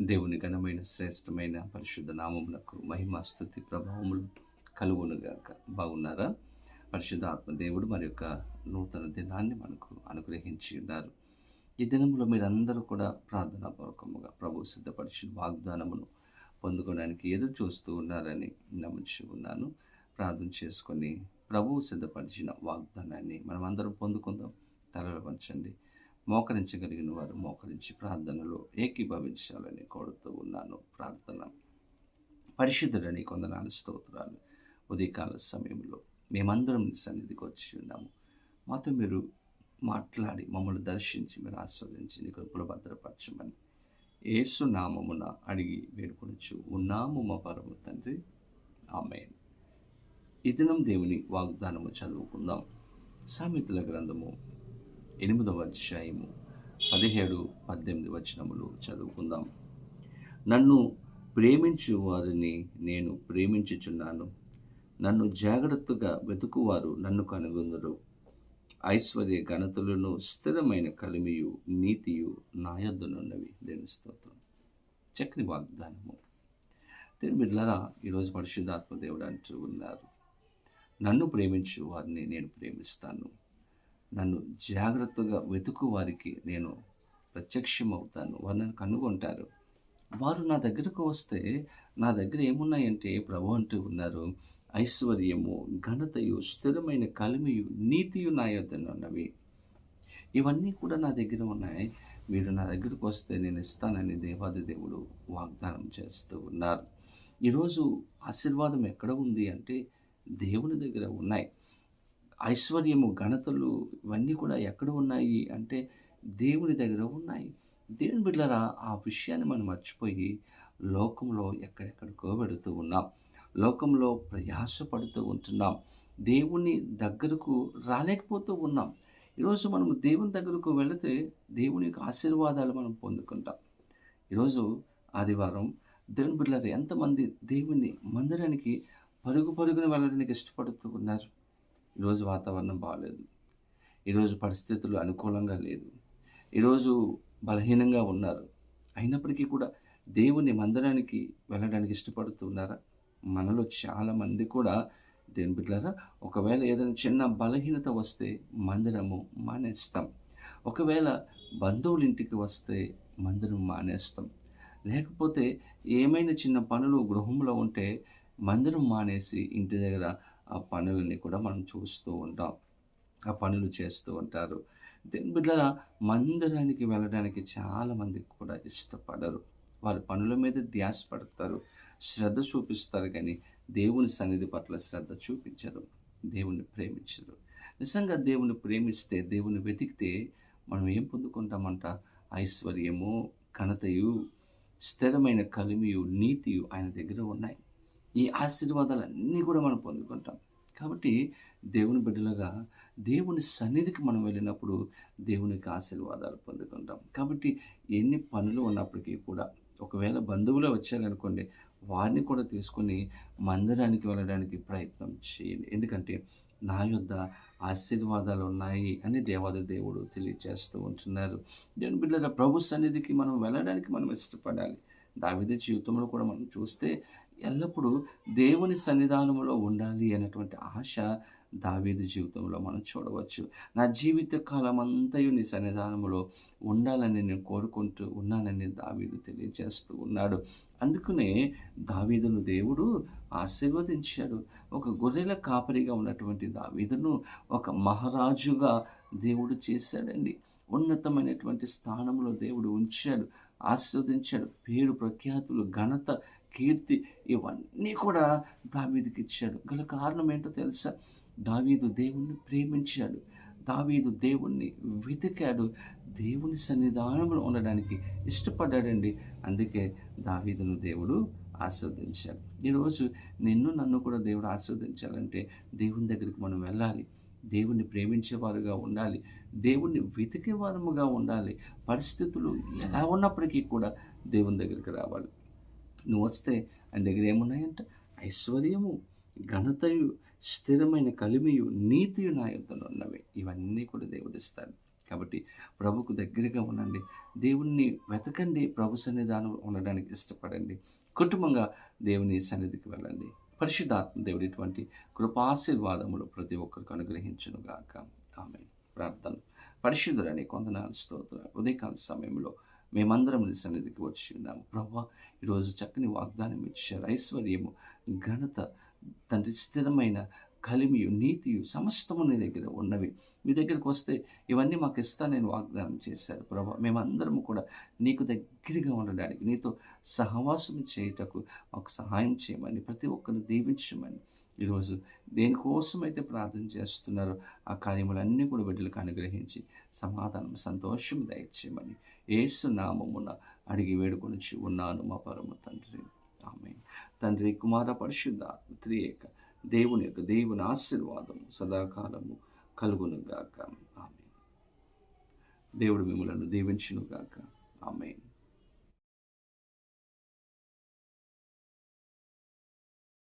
దేవుని ఘనమైన శ్రేష్టమైన పరిశుద్ధ నామములకు మహిమ స్థుతి ప్రభావములు కలుగునుగాక. బాగున్నారా? పరిశుద్ధాత్మ దేవుడు మరి యొక్క నూతన దినాన్ని మనకు అనుగ్రహించి ఉన్నారు. ఈ దినంలో మీరందరూ కూడా ప్రార్థనాపూర్వకముగా ప్రభు సిద్ధపరిచిన వాగ్దానమును పొందుకోవడానికి ఎదురు చూస్తూ ఉన్నారని నమ్మించి ఉన్నాను. ప్రార్థన చేసుకొని ప్రభువు సిద్ధపరిచిన వాగ్దానాన్ని మనం అందరం పొందుకుందాం. తలలో పంచండి మోకరించగలిగిన వారు మోకరించి ప్రార్థనలో ఏకీభవించాలని కోరుతూ ఉన్నాను. ప్రార్థన. పరిశుద్ధుడని కొందనాలు స్తోత్రాలు. ఉదయకాల సమయంలో మేమందరం సన్నిధికి వచ్చి ఉన్నాము. మాతో మీరు మాట్లాడి మమ్మల్ని దర్శించి మీరు ఆస్వాదించి నీ కృపలు భద్రపరచమని ఏసు నామమున అడిగి వేడుకొనొచ్చు ఉన్నాము మా పరమ తండ్రి. ఆమె ఈ దినం దేవుని వాగ్దానము చదువుకుందాం. సామెతల గ్రంథము ఎనిమిదవ అధ్యాయము పదిహేడు పద్దెనిమిది వచనములు చదువుకుందాం. నన్ను ప్రేమించు వారిని నేను ప్రేమించుచున్నాను. నన్ను జాగ్రత్తగా వెతుకువారు నన్ను కనుగొందరు ఐశ్వర్య ఘనతలను స్థిరమైన కలిమియు నీతియు నాయొద్దనున్నవి. దేని స్తోత్రం. చక్కని వాగ్దానము. దీని బిడ్డలారా ఈరోజు పరిశుద్ధాత్మ దేవుడు అంటూ ఉన్నారు. నన్ను ప్రేమించు వారిని నేను ప్రేమిస్తాను. నన్ను జాగ్రత్తగా వెతుకు వారికి నేను ప్రత్యక్షమవుతాను. వారు నన్ను కనుగొంటారు. వారు నా దగ్గరకు వస్తే నా దగ్గర ఏమున్నాయంటే ప్రభు అంటూ ఉన్నారు. ఐశ్వర్యము ఘనతయు స్థిరమైన కలిమియు నీతియు నా యొద్దనున్నవి ఇవన్నీ కూడా నా దగ్గర ఉన్నాయి. మీరు నా దగ్గరకు వస్తే నేను ఇస్తానని దేవాది దేవుడు వాగ్దానం చేస్తూ ఉన్నారు. ఈరోజు ఆశీర్వాదం ఎక్కడ ఉంది అంటే దేవుని దగ్గర ఉన్నాయి. ఐశ్వర్యము ఘనతలు ఇవన్నీ కూడా ఎక్కడ ఉన్నాయి అంటే దేవుని దగ్గర ఉన్నాయి. దేవుని బిడ్డలరా ఆ విషయాన్ని మనం మర్చిపోయి లోకంలో ఎక్కడెక్కడికో పెడుతూ ఉన్నాం. లోకంలో ప్రయాసపడుతూ ఉంటున్నాం. దేవుని దగ్గరకు రాలేకపోతూ ఉన్నాం. ఈరోజు మనం దేవుని దగ్గరకు వెళితే దేవుని యొక్క ఆశీర్వాదాలు మనం పొందుకుంటాం. ఈరోజు ఆదివారం దేవుని బిడ్డలారు ఎంతమంది దేవుని మందిరానికి పరుగు పరుగున వెళ్ళడానికి ఇష్టపడుతూ ఉన్నారు? ఈరోజు వాతావరణం బాగాలేదు ఈరోజు పరిస్థితులు అనుకూలంగా లేదు. ఈరోజు బలహీనంగా ఉన్నారు. అయినప్పటికీ కూడా దేవుని మందిరానికి వెళ్ళడానికి ఇష్టపడుతున్నారా? మనలో చాలామంది కూడా దేని బిడ్డారా ఒకవేళ ఏదైనా చిన్న బలహీనత వస్తే మందిరము మానేస్తాం. ఒకవేళ బంధువుల ఇంటికి వస్తే మందిరం మానేస్తాం. లేకపోతే ఏమైనా చిన్న పనులు గృహంలో ఉంటే మందిరం మానేసి ఇంటి దగ్గర ఆ పనులని కూడా మనం చూస్తూ ఉంటాం. ఆ పనులు చేస్తూ ఉంటారు. దీని బిడ్డల మందిరానికి వెళ్ళడానికి చాలామంది కూడా ఇష్టపడరు. వారి పనుల మీద ధ్యాస పడతారు. శ్రద్ధ చూపిస్తారు కానీ దేవుని సన్నిధి పట్ల శ్రద్ధ చూపించరు. దేవుణ్ణి ప్రేమించరు. నిజంగా దేవుని ప్రేమిస్తే దేవుని వెతికితే మనం ఏం పొందుకుంటామంట? ఐశ్వర్యము ఘనతయు స్థిరమైన కలిమియు నీతియు ఆయన దగ్గర ఉన్నాయి. ఈ ఆశీర్వాదాలన్నీ కూడా మనం పొందుకుంటాం. కాబట్టి దేవుని బిడ్డలుగా దేవుని సన్నిధికి మనం వెళ్ళినప్పుడు దేవునికి ఆశీర్వాదాలు పొందుకుంటాం. కాబట్టి ఎన్ని పనులు ఉన్నప్పటికీ కూడా ఒకవేళ బంధువులే వచ్చారనుకోండి వారిని కూడా తీసుకుని మందిరానికి వెళ్ళడానికి ప్రయత్నం చేయండి. ఎందుకంటే నా యొద్ద ఆశీర్వాదాలు ఉన్నాయి అని దేవాది దేవుడు తెలియజేస్తూ ఉంటున్నారు. దేవుని బిడ్డల ప్రభు సన్నిధికి మనం వెళ్ళడానికి మనం ఇష్టపడాలి. దావిద జీవితంలో కూడా మనం చూస్తే ఎల్లప్పుడూ దేవుని సన్నిధానంలో ఉండాలి అనేటువంటి ఆశ దావీదు జీవితంలో మనం చూడవచ్చు. నా జీవిత కాలం అంతయు నీ సన్నిధానంలో ఉండాలని నేను కోరుకుంటూ ఉన్నానని దావీదు తెలియజేస్తూ ఉన్నాడు. అందుకనే దావీదును దేవుడు ఆశీర్వదించాడు. ఒక గొర్రెల కాపరిగా ఉన్నటువంటి దావీదును ఒక మహారాజుగా దేవుడు చేశాడండి. ఉన్నతమైనటువంటి స్థానంలో దేవుడు ఉంచాడు ఆస్వాదించాడు పేరు ప్రఖ్యాతులు ఘనత కీర్తి ఇవన్నీ కూడా దావీదుకి ఇచ్చాడు. గల కారణం ఏంటో తెలుసా? దావీదు దేవుణ్ణి ప్రేమించాడు. దావీదు దేవుణ్ణి వెతికాడు. దేవుని సన్నిధానంలో ఉండడానికి ఇష్టపడ్డాడండి. అందుకే దావీదును దేవుడు ఆస్వాదించాడు. ఈరోజు నిన్ను నన్ను కూడా దేవుడు ఆస్వాదించాలంటే దేవుని దగ్గరికి మనం వెళ్ళాలి. దేవుణ్ణి ప్రేమించేవారుగా ఉండాలి. దేవుణ్ణి వెతికేవారముగా ఉండాలి. పరిస్థితులు ఎలా ఉన్నప్పటికీ కూడా దేవుని దగ్గరికి రావాలి. నువ్వు వస్తే ఆయన దగ్గర ఏమున్నాయంట? ఐశ్వర్యము ఘనతయు స్థిరమైన కలిమియు నీతియు నా యుద్ధంలో ఉన్నవి. ఇవన్నీ కూడా దేవుడు ఇస్తాడు. కాబట్టి ప్రభుకు దగ్గరగా ఉండండి. దేవుణ్ణి వెతకండి. ప్రభు సన్నిధానం ఉండడానికి ఇష్టపడండి. కుటుంబంగా దేవుని సన్నిధికి వెళ్ళండి. పరిశుద్ధాత్మ దేవుడు ఇటువంటి కృపాశీర్వాదములు ప్రతి ఒక్కరికి అనుగ్రహించును గాక. ఆమె ప్రార్థన. పరిశుద్ధులని కొందనాలు స్తోత్ర ఉదయకాల సమయంలో మేమందరం నీ సన్నిధికి వచ్చి ఉన్నాము. ప్రభా ఈరోజు చక్కని వాగ్దానం ఇచ్చారు. ఐశ్వర్యము ఘనత తండ్రి స్థిరమైన కలిమియు నీతియు సమస్తము నీ దగ్గర ఉన్నవి. మీ దగ్గరకు వస్తే ఇవన్నీ మాకు ఇస్తా నేను వాగ్దానం చేశారు. ప్రభా మేమందరము కూడా నీకు దగ్గరగా ఉండడానికి నీతో సహవాసం చేయుటకు మాకు సహాయం చేయమని ప్రతి ఒక్కరిని దీవించమని ఈరోజు దేనికోసమైతే ప్రార్థన చేస్తున్నారో ఆ కార్యములన్నీ కూడా బిడ్డలకు అనుగ్రహించి సమాధానం సంతోషం దయచేయమని ఏసునామమున అడిగి వేడుకొని ఉన్నాను మా పరమ తండ్రి. ఆమె తండ్రి కుమార పరిశుద్ధ త్రియేక దేవుని యొక్క దేవుని ఆశీర్వాదము సదాకాలము కలుగును గాక ఆమె దేవుడు మిమ్మలను దీవించునుగాక. ఆమె